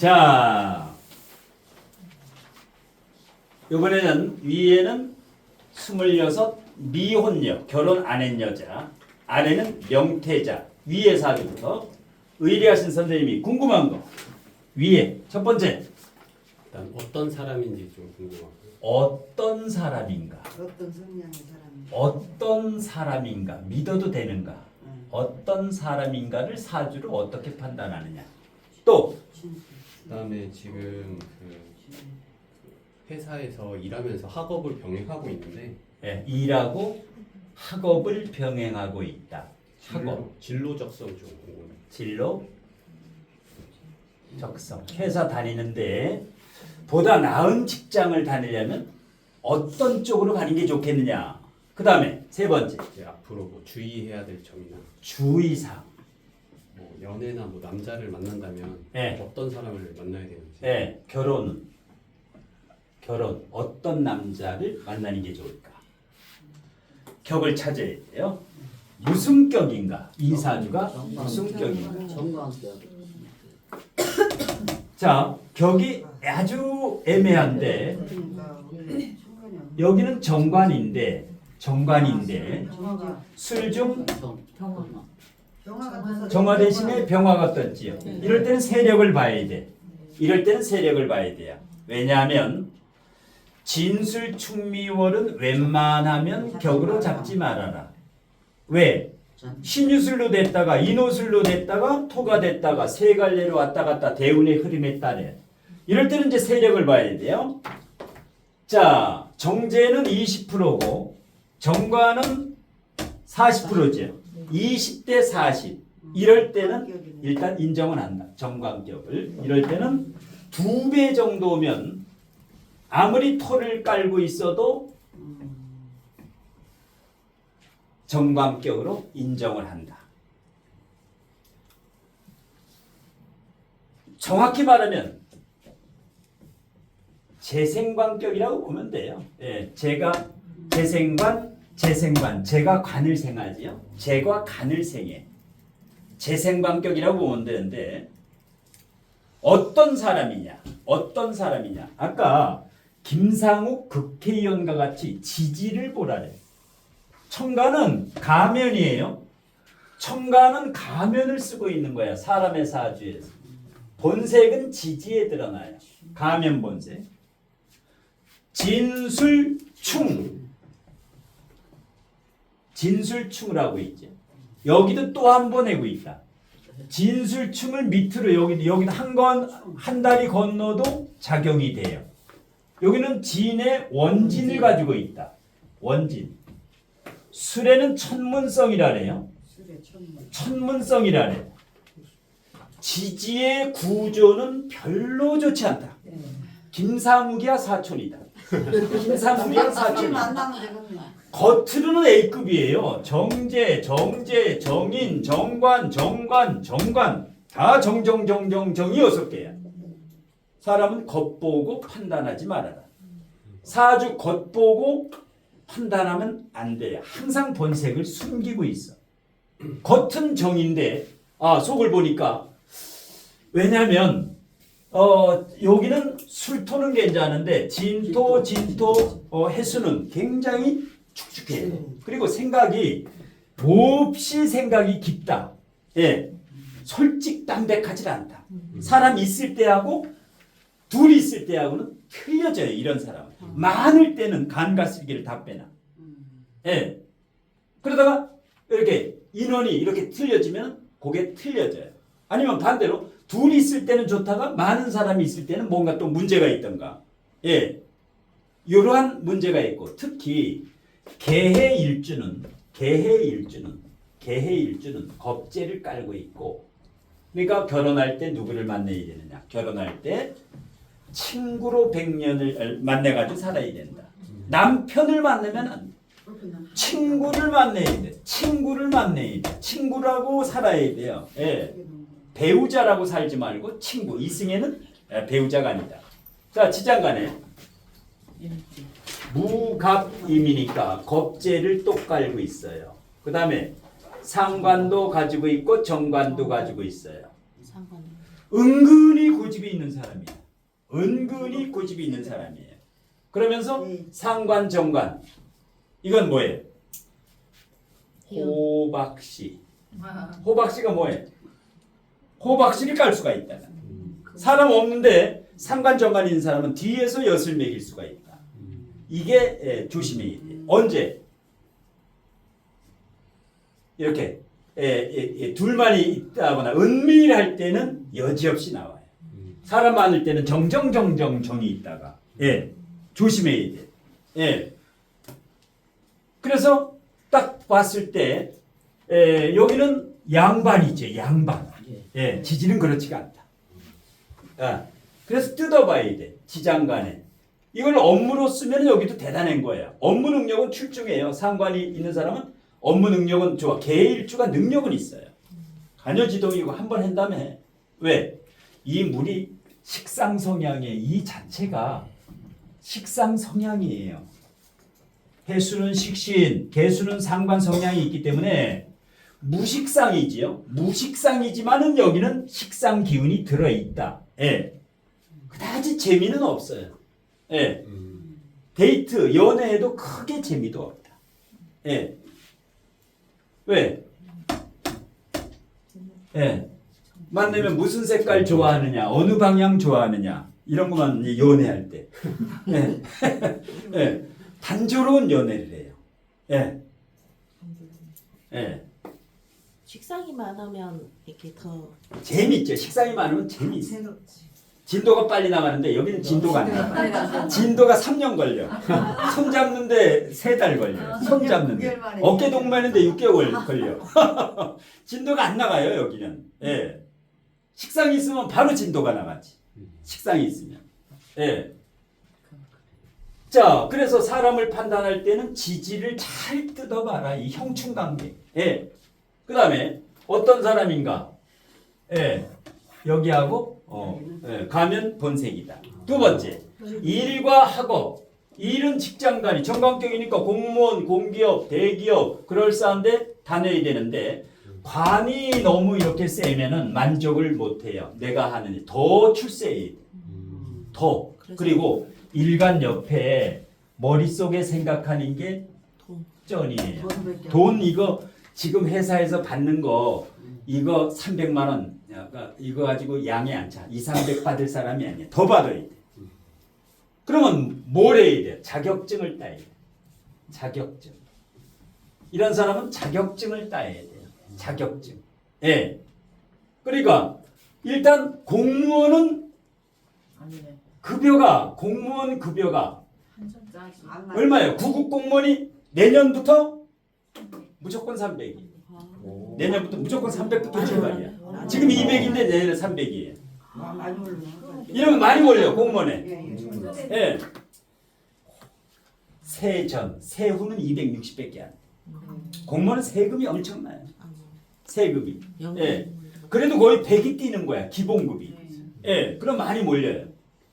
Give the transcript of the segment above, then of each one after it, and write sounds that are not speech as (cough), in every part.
자, 이번에는 위에는 스물여섯 미혼녀 결혼 안 한 여자 아래는 명태자 위에 사주부터 의뢰하신 선생님이 궁금한 거. 위에 첫 번째. 일단 어떤 사람인지 좀 궁금하고요. 어떤 사람인가? 어떤 성향의 사람이 어떤 사람인가? 믿어도 되는가? 응. 어떤 사람인가를 사주로 어떻게 판단하느냐? 또 진실 그다음에 지금 그 회사에서 일하면서 학업을 병행하고 있는데 예, 일하고 학업을 병행하고 있다. 학업. 진로, 적성 좀. 진로 적성. 회사 다니는데 보다 나은 직장을 다니려면 어떤 쪽으로 가는 게 좋겠느냐. 그 다음에 세 번째. 이제 앞으로 뭐 주의해야 될 점이나. 주의사항. 뭐 연애나 뭐 남자를 만난다면 네. 어떤 사람을 만나야 되는지. 예, 결혼은. 결혼 어떤 남자를 만나는 게 좋을까? 격을 찾아야 돼요. 무슨 격인가? 이 사주가 무슨 격인가? 정관격. 자 격이 아주 애매한데 여기는 정관인데 정관인데 술중 떠서 정화 대신에 병화가 떴지요. 이럴 때는 세력을 봐야 돼. 이럴 때는 세력을 봐야 돼요. 왜냐하면 진술 충미월은 웬만하면 격으로 잡지 말아라. 왜? 신유술로 됐다가 인호술로 됐다가 토가 됐다가 세 갈래로 왔다 갔다 대운의 흐름에 따라 이럴 때는 이제 세력을 봐야 돼요. 자, 정제는 20%고 정관은 40%죠. 20대 40. 이럴 때는 일단 인정은 한다. 정관격을. 이럴 때는 두 배 정도면 아무리 토를 깔고 있어도 정관격으로 인정을 한다. 정확히 말하면 재생관격이라고 보면 돼요. 예, 제가 재생관, 재생관, 제가 관을 생하지요. 제가 간을 생해. 재생관격이라고 보면 되는데 어떤 사람이냐? 어떤 사람이냐? 아까 김상욱 국회의원과 같이 지지를 보라래. 청가는 가면이에요. 청가는 가면을 쓰고 있는 거야. 사람의 사주에서. 본색은 지지에 드러나요. 가면 본색. 진술 충. 진술충이라고 있죠. 여기도 또 한 번 해고 있다. 진술충을 밑으로 여기 여기는 한건 한 다리 건너도 작용이 돼요. 여기는 진의 원진을 가지고 있다. 원진. 술에는 천문성이라네요. 천문 천문성이라네. 지지의 구조는 별로 좋지 않다. 김사묵이야 사촌이다. 만나면 되겠네 겉으로는 A급이에요. 정제, 정제, 정인, 정관, 정관, 정관 다 정정정정정이 여섯 개야. 사람은 겉보고 판단하지 말아라. 사주 겉보고 판단하면 안 돼. 항상 본색을 숨기고 있어. 겉은 정인데 아 속을 보니까 왜냐면 어 여기는 술토는 괜찮은데 진토 진토 어, 해수는 굉장히 축축해. 그리고 생각이 몹시 생각이 깊다. 예. 솔직 담백하지 않다. 사람 있을 때하고 둘이 있을 때하고는 틀려져요. 이런 사람은. 많을 때는 간과 쓸기를 다 빼놔. 예. 그러다가 이렇게 인원이 이렇게 틀려지면 그게 틀려져요. 아니면 반대로 둘이 있을 때는 좋다가 많은 사람이 있을 때는 뭔가 또 문제가 있던가. 예. 이러한 문제가 있고 특히 개해 일주는 개해 일주는 개해 일주는 겁재를 깔고 있고 그러니까 결혼할 때 누구를 만나야 되느냐? 결혼할 때 친구로 백년을 만나 가지고 살아야 된다. 남편을 만나면 안 돼. 친구를 만나야 돼. 친구를 만나야 돼. 친구라고 살아야 돼요. 예. 배우자라고 살지 말고 친구. 이승에는 예, 배우자가 아니다. 자, 지장간에 무갑임이니까 겁재를 똑 깔고 있어요. 그 다음에 상관도 가지고 있고 정관도 가지고 있어요. 상관. 은근히 고집이 있는 사람이야. 은근히 고집이 있는 사람이에요. 그러면서 네. 상관 정관 이건 뭐예요? 호박씨. 호박씨가 뭐예요? 호박씨를 깔 수가 있다. 사람 없는데 상관 정관 있는 사람은 뒤에서 엿을 매길 수가 있다. 이게 예, 조심해야 돼. 언제? 이렇게 예, 예, 예, 둘만이 있다거나 은밀할 때는 여지없이 나와요. 사람 많을 때는 정정정정 정이 있다가 예, 조심해야 돼. 예. 그래서 딱 봤을 때 예, 여기는 양반이죠, 양반. 예, 지지는 그렇지가 않다. 아, 그래서 뜯어봐야 돼, 지장간에. 이걸 업무로 쓰면 여기도 대단한 거예요. 업무 능력은 출중해요. 상관이 있는 사람은 업무 능력은 좋아. 개일주가 능력은 있어요. 간여지동이고 한번 한다음에 해. 왜? 이 물이 식상 성향의 이 자체가 식상 성향이에요. 해수는 식신, 개수는 상관 성향이 있기 때문에 무식상이지요. 무식상이지만은 여기는 식상 기운이 들어 있다. 예. 그다지 재미는 없어요. 예. 데이트, 연애에도 크게 재미도 없다. 예. 왜? 예. 만나면 무슨 색깔 좋아하느냐, 어느 방향 좋아하느냐, 이런 것만 이 연애할 때. 예. (laughs) 예. 단조로운 연애를 해요. 예. 예. 식상이 많으면 이렇게 더 재밌죠. 식상이 많으면 재미있어. 진도가 빨리 나가는데 여기는 진도가 안 나. 진도가 3년 걸려. (laughs) 손 잡는데 3달 걸려. 손 잡는데. 어깨 동무하는데 6개월 걸려. 진도가 안 나가요, 여기는. 예. 식상이 있으면 바로 진도가 나가지. 식상이 있으면. 예. 자, 그래서 사람을 판단할 때는 지지를 잘 뜯어봐라. 이 형충 관계. 예. 그 다음에 어떤 사람인가? 예. 여기하고 어, 예. 가면 본색이다. 두 번째. 일과 학업. 일은 직장관이 정관격이니까 공무원, 공기업, 대기업 그럴싸한데 다녀야 되는데 관이 너무 이렇게 세면은 만족을 못해요. 내가 하는 일. 더 출세해야 돼. 더. 그리고 일간 옆에 머릿속에 생각하는 게 돈. 쩐이에요. 돈 이거 지금 회사에서 받는 거 이거 300만 원 약간 이거 가지고 양이 안 차. 2, 300 받을 사람이 아니야. 더 받아야 돼. 그러면 뭘 해야 돼? 자격증을 따야 돼. 자격증. 이런 사람은 자격증을 따야 돼요. 자격증. 예. 그러니까 일단 공무원은. 급여가 공무원 급여가. 얼마예요? 구급 공무원이 내년부터 무조건 300이. 아, 내년부터 무조건 300부터 출발이야. 아, 지금 200인데 내년 300이에요. 아, 많이 올라. 이러면 많이 몰려 공무원에. 예, 예. 예. 세전, 세후는 260밖에 안 돼. 공무원은 세금이 엄청나요. 아, 세금이. 예. 그래도 거의 100이 뛰는 거야. 기본급이. 예. 그럼 많이 몰려요.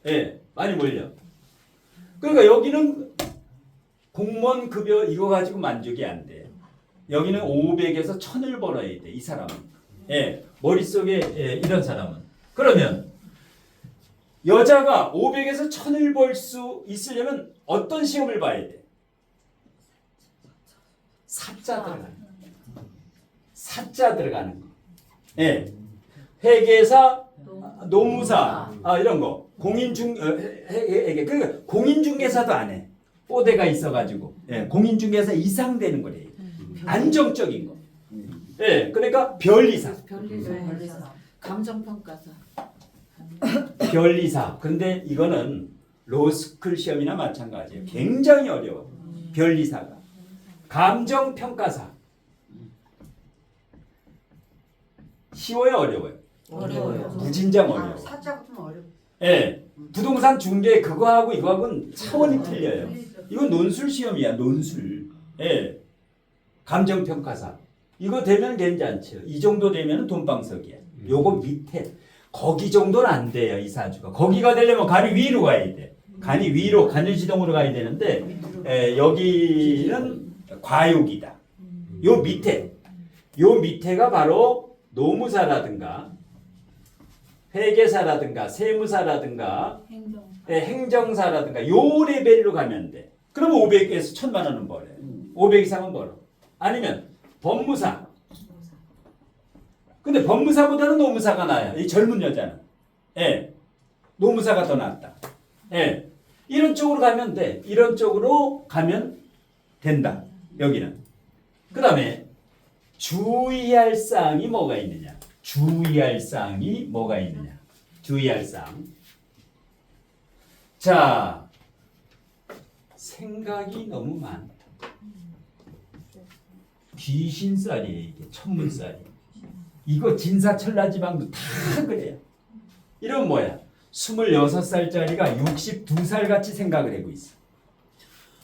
예. 많이 몰려. 그러니까 여기는 공무원 급여 이거 가지고 만족이 안 돼요. 여기는 500에서 1000을 벌어야 돼. 이 사람은. 예. 머릿속에 예, 이런 사람은. 그러면 여자가 500에서 1000을 벌 수 있으려면 어떤 시험을 봐야 돼? 사자 들어가는 거. 사자 들어가는 거. 예. 회계사, 아, 노무사, 아 이런 거. 공인중 어, 그러니까 공인중개사도 안 해. 뽀대가 있어가지고 예, 공인중개사 이상 되는 거래. 안정적인 거. 예, 그러니까 별이사, 별리사. 감정평가사 (coughs) 별이사. 근데 이거는 로스쿨 시험이나 마찬가지예요. 굉장히 어려워. 별이사가. 감정평가사. 쉬워요, 어려워요. 어려워요. 무진장 아, 어려워. 사자부터는 어려워. 예. 부동산 중개 그거하고 이거하고는 차원이 틀려요. 이건 논술 시험이야, 논술. 예. 감정 평가사. 이거 되면 괜찮죠. 이 정도 되면 돈방석이야. 요거 밑에 거기 정도는 안 돼요, 이 사주가. 거기가 되려면 간이 위로 가야 돼. 간이 위로 간유지동으로 가야 되는데 예, 여기는 과욕이다. 요 밑에 요 밑에가 바로 노무사라든가 회계사라든가 세무사라든가 행정. 예, 행정 사라든가 요 레벨로 가면 돼. 그러면 500에서 1000만 원은 벌어요. 500 이상은 벌어. 아니면 법무사. 근데 법무사보다는 노무사가 나아요. 이 젊은 여자는. 예. 노무사가 더 낫다. 예. 이런 쪽으로 가면 돼. 이런 쪽으로 가면 된다. 여기는. 그 다음에 주의할 사항이 뭐가 있느냐? 주의할 사항이 뭐가 있느냐? 주의할 사항. 자, 생각이 너무 많다. 귀신살이에요, 이게 천문살이. 이거 진사철라지방도 다 그래요. 이런 뭐야? 26살짜리가 62살 같이 생각을 하고 있어.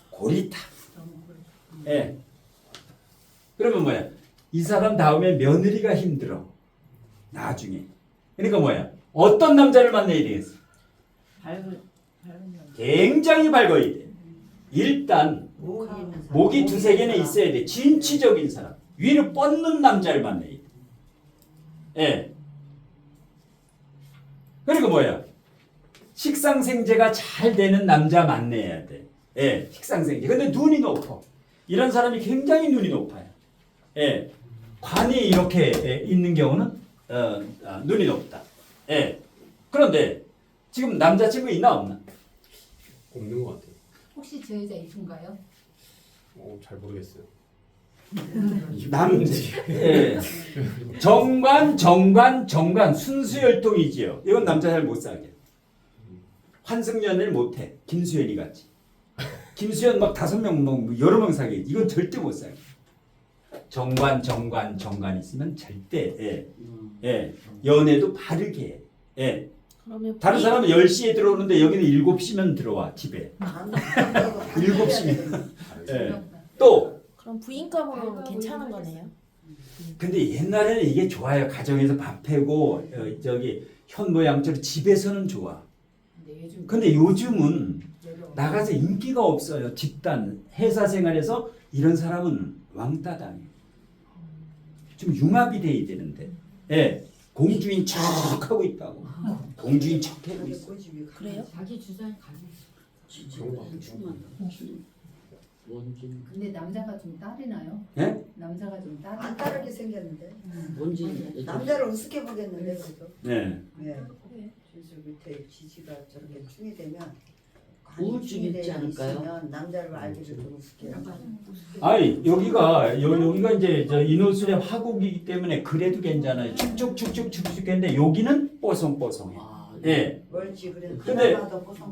고리타. 예. 그러면 뭐야? 이 사람 다음에 며느리가 힘들어. 나중에. 그러니까 뭐야? 어떤 남자를 만나야 되겠어? 밝은 밝은 남. 굉장히 밝아야 돼. 일단 목이 두세 개는 있어야 돼. 진취적인 사람. 위로 뻗는 남자를 만나야 돼. 예. 그리고 뭐야? 식상생제가 잘 되는 남자 만나야 돼. 예, 식상생제. 근데 눈이 높아. 이런 사람이 굉장히 눈이 높아요. 예. 관이 이렇게 예, 있는 경우는 어, 아, 눈이 높다. 예. 그런데 지금 남자친구 있나 없나? 없는 것 같아요. 혹시 저 여자 이쁜가요? 어, 잘 모르겠어요. 남지. 예. 정관, 정관, 정관 순수혈통이지요. 이건 남자 잘 못 사게. 환승연애를 못해. 김수현이 같이. 김수현 막 다섯 명, 뭐 여러 명 사게. 이건 절대 못 사게. 정관, 정관, 정관 있으면 절대 예. 예. 연애도 바르게 해. 예. 그러면 다른 사람은 10시에 들어오는데 여기는 7시면 들어와 집에. (laughs) 7시면. 예. 또 그럼 부인감으로는 괜찮은 거네요. 근데 옛날에는 이게 좋아요. 가정에서 밥 해고 어, 저기 현모양처럼 집에서는 좋아. 근데 요즘 근데 요즘은 나가서 인기가 없어요. 집단 회사 생활에서 이런 사람은 왕따 당해. 좀 융합이 돼야 되는데. 예. 공주인 척 하고 있다고. 공주인 척 하고 있어. 그래요? 자기 가지고 있어. 그런 것 같아 요. 뭔지 근데 남자가 좀 따르나요? 예? 남자가 좀 따르. 안 따르게 생겼는데. 뭔지 남자를 우습게 보겠는데 그래도. 네. 네. 주수 밑에 지지가 저렇게 충이 되면 우울증 있지 되어 않을까요? 있으면 남자를 알게 되고 우습게 하고. 아니 여기가 여, 여기가 이제 저 인호술의 화국이기 때문에 그래도 괜찮아요. 축축축축축축했는데 여기는 뽀송뽀송해. 아, 예. 멀지 그래. 근데.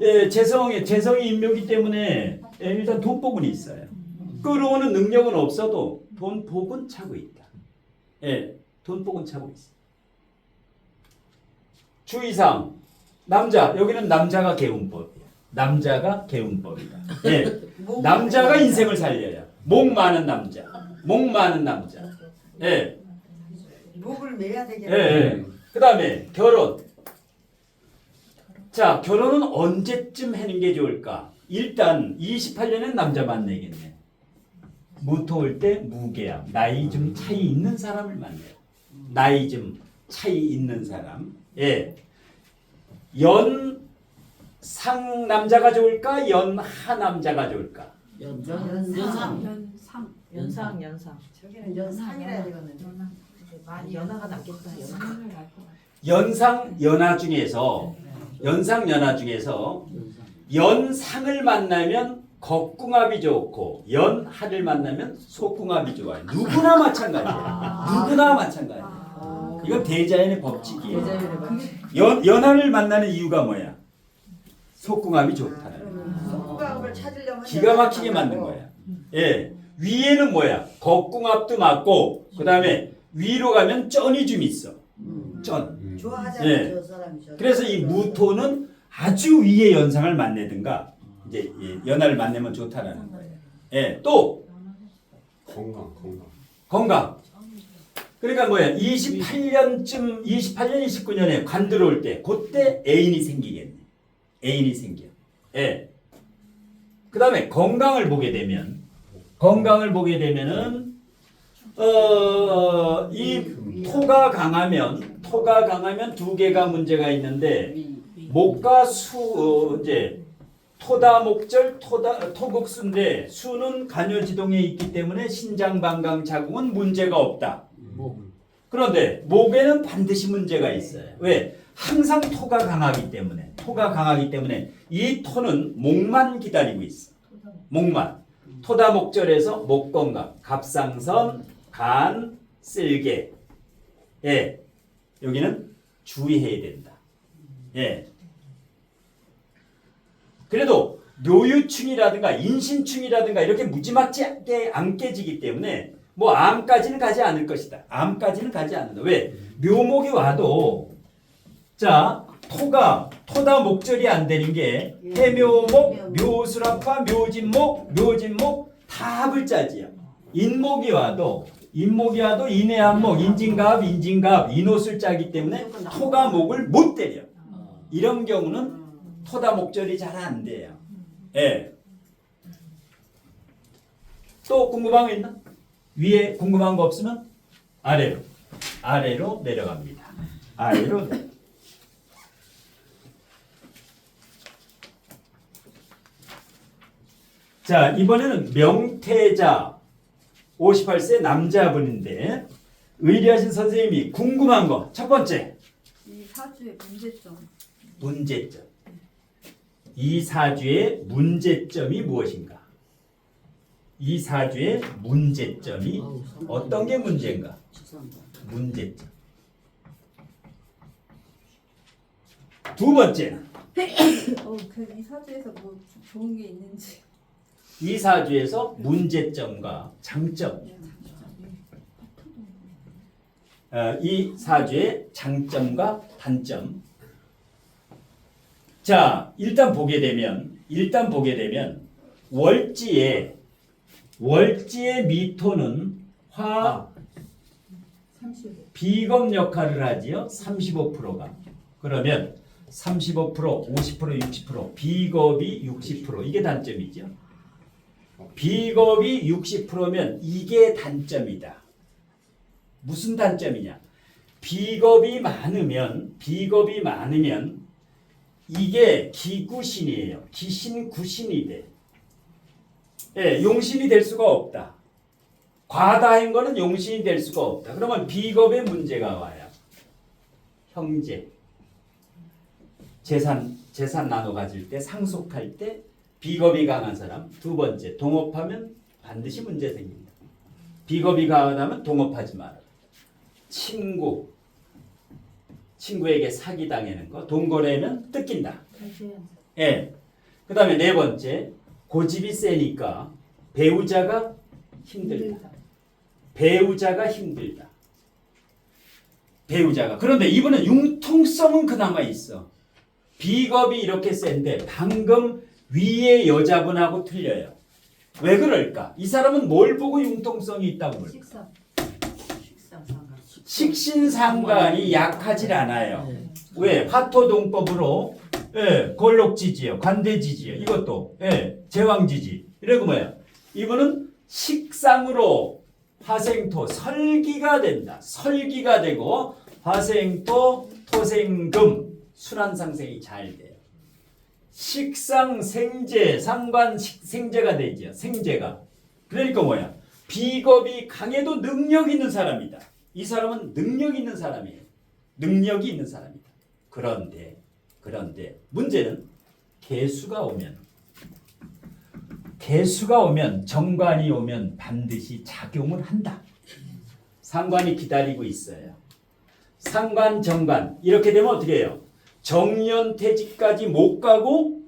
예, 재성이 재성이 인묘기 때문에 예, 일단 돈복은 있어요. 끌어오는 능력은 없어도 돈복은 차고 있다. 예, 돈복은 차고 있어. 주의사항 남자 여기는 남자가 개운법이야. 남자가 개운법이다. 예, 목 (laughs) 남자가 인생을 살려야. 목 많은 남자, 목 많은 남자. 예, 목을 매야 예, 되겠네. 예. 그 다음에 결혼. 자, 결혼은 언제쯤 하는 게 좋을까? 일단 28년엔 남자 만나겠네. 무토 올 때 무계약, 나이 좀 차이 있는 사람을 만나요. 나이 좀 차이 있는 사람. 예. 연 상 남자가 좋을까? 연 하 남자가 좋을까? 연, 연상. 연상 연상. 연상 연상. 저기는 연상이라 되겠는데. 많이 연하가 낫겠다. 연상 연하 중에서 연상 연하 중에서 연상 연상을 만나면 겉궁합이 좋고 연하를 만나면 속궁합이 좋아요. 누구나 마찬가지예요. 누구나 마찬가지예요. 아. 이건 대자연의 법칙이에요. 연 연하를 만나는 이유가 뭐야? 속궁합이 좋다는 거예요. 그러면 속궁합을 찾으려면 기가 막히게 만든 거야. 예. 위에는 뭐야? 겉궁합도 맞고 그다음에 위로 가면 쩐이 좀 있어. 음. 쩐. 음. 좋아하잖아 예. 저 사람이 저. 그래서 이 무토는 아주 위의 연상을 만나든가 이제 이 연하를 만나면 좋다라는 거예요. 예, 또 건강, 건강. 건강. 그러니까 뭐야? 28년쯤 28년 29년에 관 들어올 때 그때 애인이 생기겠네. 애인이 생겨. 예. 그다음에 건강을 보게 되면 건강을 보게 되면은 어, 이 토가 강하면 토가 강하면 두 개가 문제가 있는데 목과 수 어, 이제 토다 목절 토다 토국수인데 수는 간요지동에 있기 때문에 신장방광 자궁은 문제가 없다. 목. 그런데 목에는 반드시 문제가 있어요. 왜? 항상 토가 강하기 때문에 토가 강하기 때문에 이 토는 목만 기다리고 있어. 목만. 토다 목절에서 목 건강, 갑상선, 간, 쓸개. 예. 여기는 주의해야 된다. 예. 그래도 묘유충이라든가 인신충이라든가 이렇게 무지막지하게 안 깨지기 때문에 뭐 암까지는 가지 않을 것이다. 암까지는 가지 않는다. 왜? 묘목이 와도 자 토가 토다 목절이 안 되는 게 해묘목, 묘수라파, 묘진목, 묘진목 다 불자지야. 인목이 와도 인목이 와도 인해한목, 인진갑, 인진갑, 짜기 때문에 토가 목을 못 때려. 이런 경우는 토다 목절이 잘 안 돼요. 예. 또 궁금한 거 있나? 위에 궁금한 거 없으면 아래로 아래로 내려갑니다. 아래로 내려. (laughs) 자 이번에는 명태자 58세 남자분인데 의리하신 선생님이 궁금한 거 첫 번째 이 사주의 문제점 문제점. 이 사주의 문제점이 무엇인가? 이 사주의 문제점이 어떤 게 문제인가? 문제점. 두 번째는 (coughs) 어, 그이 사주에서 뭐 좋은 게 있는지 이 사주에서 문제점과 장점. 어, 이 사주의 장점과 단점. 자, 일단 보게 되면 일단 보게 되면 월지에 월지의 미토는 화 35. 비겁 역할을 하지요. 35%가. 그러면 35%, 50%, 60%, 비겁이 60% 이게 단점이죠. 비겁이 60%면 이게 단점이다. 무슨 단점이냐? 비겁이 많으면 비겁이 많으면 이게 기구신이에요. 기신 구신이 돼. 예, 용신이 될 수가 없다. 과다한 거는 용신이 될 수가 없다. 그러면 비겁의 문제가 와요. 형제. 재산 재산 나눠 가질 때 상속할 때 비겁이 강한 사람 두 번째 동업하면 반드시 문제 생깁니다. 비겁이 강하다면 동업하지 마라. 친구 친구에게 사기 당하는 거 동거래는 뜯긴다. 예. 그다음에 네 번째 고집이 세니까 배우자가 힘들다. 배우자가 힘들다. 배우자가 그런데 이분은 융통성은 그나마 있어. 비겁이 이렇게 센데 방금 위의 여자분하고 틀려요. 왜 그럴까? 이 사람은 뭘 보고 융통성이 있다고 그럴까? 식신상관이 약하질 않아요. 네. 왜? 화토동법으로 예, 걸록지지요, 관대지지요. 이것도 예, 제왕지지. 이러고 뭐야? 이분은 식상으로 화생토 설기가 된다. 설기가 되고 화생토 토생금 순환상생이 잘 돼요. 식상 생재 상관 식- 생재가 되죠. 생재가. 그러니까 뭐야? 비겁이 강해도 능력 있는 사람이다. 이 사람은 능력 있는 사람이에요. 능력이 있는 사람이다. 그런데 그런데 문제는 개수가 오면 개수가 오면 정관이 오면 반드시 작용을 한다. 상관이 기다리고 있어요. 상관 정관 이렇게 되면 어떻게 해요? 정년 퇴직까지 못 가고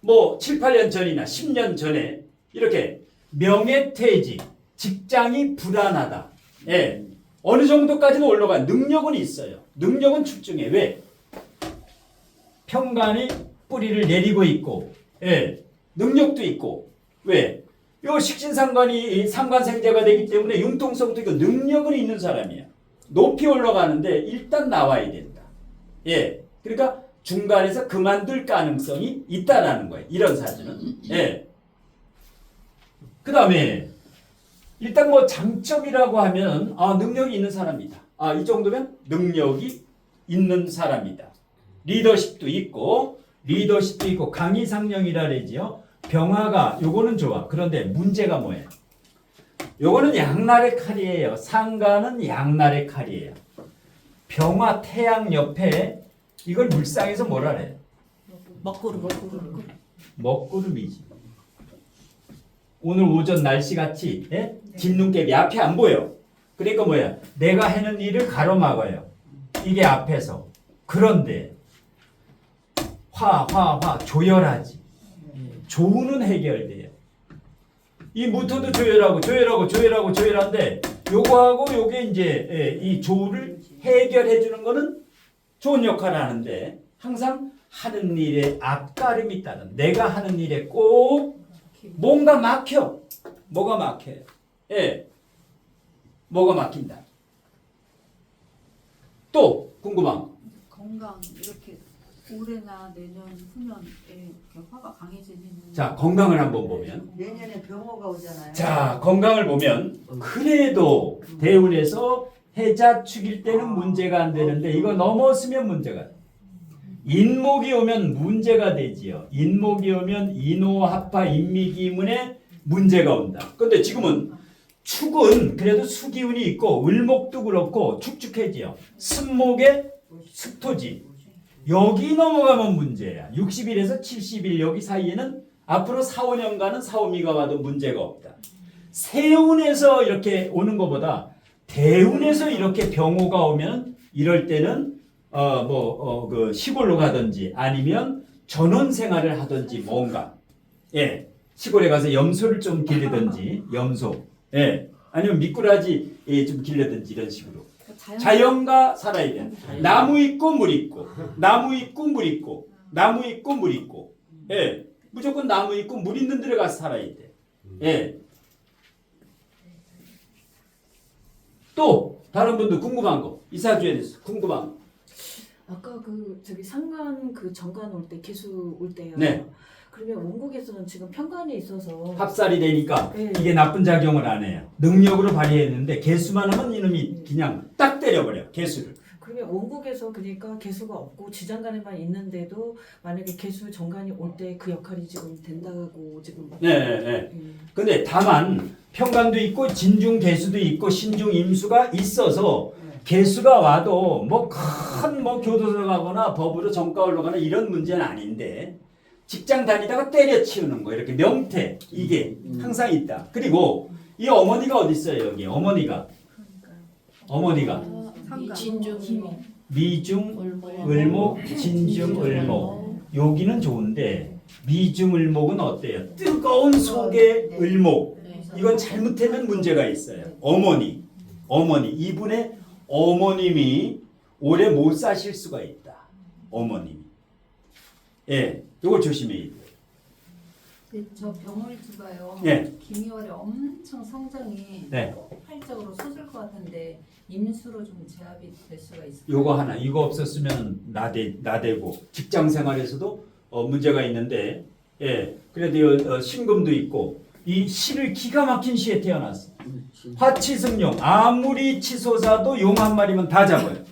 뭐 7, 8년 전이나 10년 전에 이렇게 명예퇴직 직장이 불안하다. 예. 어느 정도까지는 올라가 능력은 있어요. 능력은 출중해. 왜? 평간이 뿌리를 내리고 있고, 예. 능력도 있고, 왜? 요 식신상관이 상관생제가 되기 때문에 융통성도 있고 능력은 있는 사람이야. 높이 올라가는데 일단 나와야 된다. 예. 그러니까 중간에서 그만둘 가능성이 있다라는 거예요. 이런 사주는. 예. 그 다음에 일단 뭐 장점이라고 하면 아 능력이 있는 사람이다. 아 이 정도면 능력이 있는 사람이다. 리더십도 있고 리더십도 있고 강의상령이라 그러지요. 병화가 요거는 좋아. 그런데 문제가 뭐예요? 요거는 양날의 칼이에요. 상가는 양날의 칼이에요. 병화 태양 옆에 이걸 물상에서 뭐라 그래요? 먹구름 먹구름. 먹구름이지. 오늘 오전 날씨 같이 예? 진눈깨비 앞에 안 보여. 그러니까 뭐야? 내가 하는 일을 가로막아요. 이게 앞에서. 그런데 화, 화, 화 조열하지. 조우는 해결돼요. 이 무토도 조열하고 조열하고 조열하고 조열한데 요거하고 요게 이제 예, 이 조우를 해결해 주는 거는 좋은 역할을 하는데 항상 하는 일에 앞가름이 있다는 내가 하는 일에 꼭 뭔가 막혀. 뭐가 막혀요 예. 뭐가 막힌다? 또 궁금한 거. 건강 이렇게 올해나 내년 후년에 이렇게 화가 강해지는 자 건강을 한번 보면. 내년에 병호가 오잖아요. 자 건강을 보면 그래도 대운에서 해자 축일 때는 문제가 안 되는데 이거 넘었으면 문제가 돼. 인목이 오면 문제가 되지요. 인목이 오면 인호합파 인미기문에 문제가 온다. 근데 지금은 축은 그래도 수기운이 있고 을목도 그렇고 축축해지요. 승목의 습토지. 여기 넘어가면 문제야. 60일에서 70일 여기 사이에는 앞으로 4, 5년간은 사오미가 와도 문제가 없다. 세운에서 이렇게 오는 것보다 대운에서 이렇게 병호가 오면 이럴 때는 어 뭐 어 그 시골로 가든지 아니면 전원 생활을 하든지 뭔가. 예. 시골에 가서 염소를 좀 기르든지 염소. 예. 아니면 미꾸라지 예, 좀 기르든지 이런 식으로. 자연 자연과 살아야 돼. 나무 있고 물 있고. 나무 있고 물 있고. 나무 있고 물 있고. 예. 무조건 나무 있고 물 있는 데를 가서 살아야 돼. 예. 또 다른 분들 궁금한 거. 이사주에 대해서 궁금한 거. 아까 그 저기 상관 그 정관 올 때 개수 올 때요. 네. 그러면 원국에서는 지금 편관이 있어서 합살이 되니까 네. 이게 나쁜 작용을 안 해요. 능력으로 발휘했는데 개수만 하면 이놈이 그냥 딱 때려버려 개수를. 그러면 원국에서 그러니까 개수가 없고 지장간에만 있는데도 만약에 개수 정관이 올 때 그 역할이 지금 된다고 지금 네, 네, 네. 예. 근데 다만 평관도 있고 진중 개수도 있고 신중 임수가 있어서 개수가 와도 뭐큰뭐 교도소 가거나 법으로 정가 올라가나 이런 문제는 아닌데 직장 다니다가 때려치우는 거 이렇게 명태 이게 항상 있다. 그리고 이 어머니가 어디 있어요 여기? 어머니가. 어머니가. 상가. 진중. 미중 을목. 을목 진중 을목. 여기는 좋은데 미중 을목은 어때요? 뜨거운 속의 을목. 이건 잘못하면 문제가 있어요. 어머니, 어머니. 이분의 어머님이 오래 못 사실 수가 있다. 어머님이. 예, 이걸 조심해야 돼요. 근데 저 병월주가요 네. 김이월에 엄청 성장이 네. 폭발적으로 솟을 것 같은데 임수로 좀 제압이 될 수가 있어요. 요거 하나, 이거 없었으면 나대 나대고 직장 생활에서도 어, 문제가 있는데, 예, 그래도 요, 어, 신금도 있고 이 시를 기가 막힌 시에 태어났어. 화치승용 아무리 치솟아도 용 한 마리면 다 잡아요.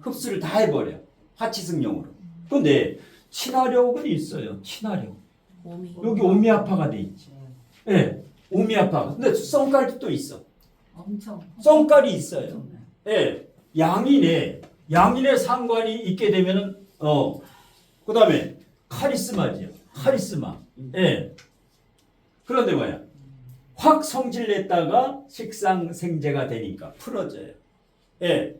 흡수를 다 해버려. 화치승용으로. 근데 친화력은 있어요. 친화력. 여기 오미아파가 돼 있지. 예, 오미아파가. 근데 썬깔도 또 있어. 엄청 썬깔이 있어요. 예, 양인에 양인의 상관이 있게 되면은 어 그다음에 카리스마지요. 카리스마. 예. 그런데 뭐야? 확 성질 냈다가 식상 생재가 되니까 풀어져요. 예.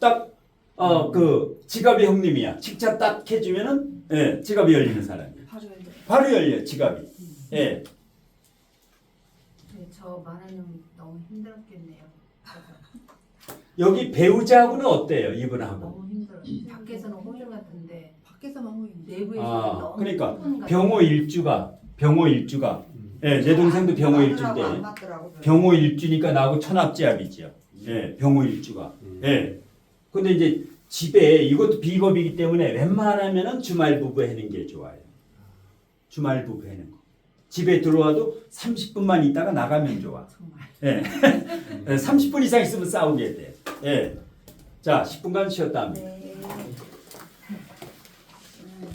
딱 어 그 지갑이 형님이야. 직차 딱 해주면은 예 지갑이 열리는 사람이야. 바로 돼. 바로 열려 지갑이. 예. 네, 저 만화는 너무 힘들었겠네요. 여기 배우자하고는 어때요 이분하고? 너무 힘들어요. 밖에서는 호주 같은데 밖에서만 하고 있는 내부에서 아, 너무 그러니까 같아요. 병호 일주가 병호 일주가 예, 내 동생도 병호 안 일주인데 맞더라고. 병호 일주니까 나하고 천합제합이죠. 예, 병호 일주가. 예. 근데 이제 집에 이것도 비겁이기 때문에 웬만하면은 주말 부부 하는 게 좋아요. 주말 부부 하는 거. 집에 들어와도 30분만 있다가 나가면 좋아. 예. (laughs) 30분 이상 있으면 싸우게 돼. 예. 자, 10분간 쉬었다 합니다. 네.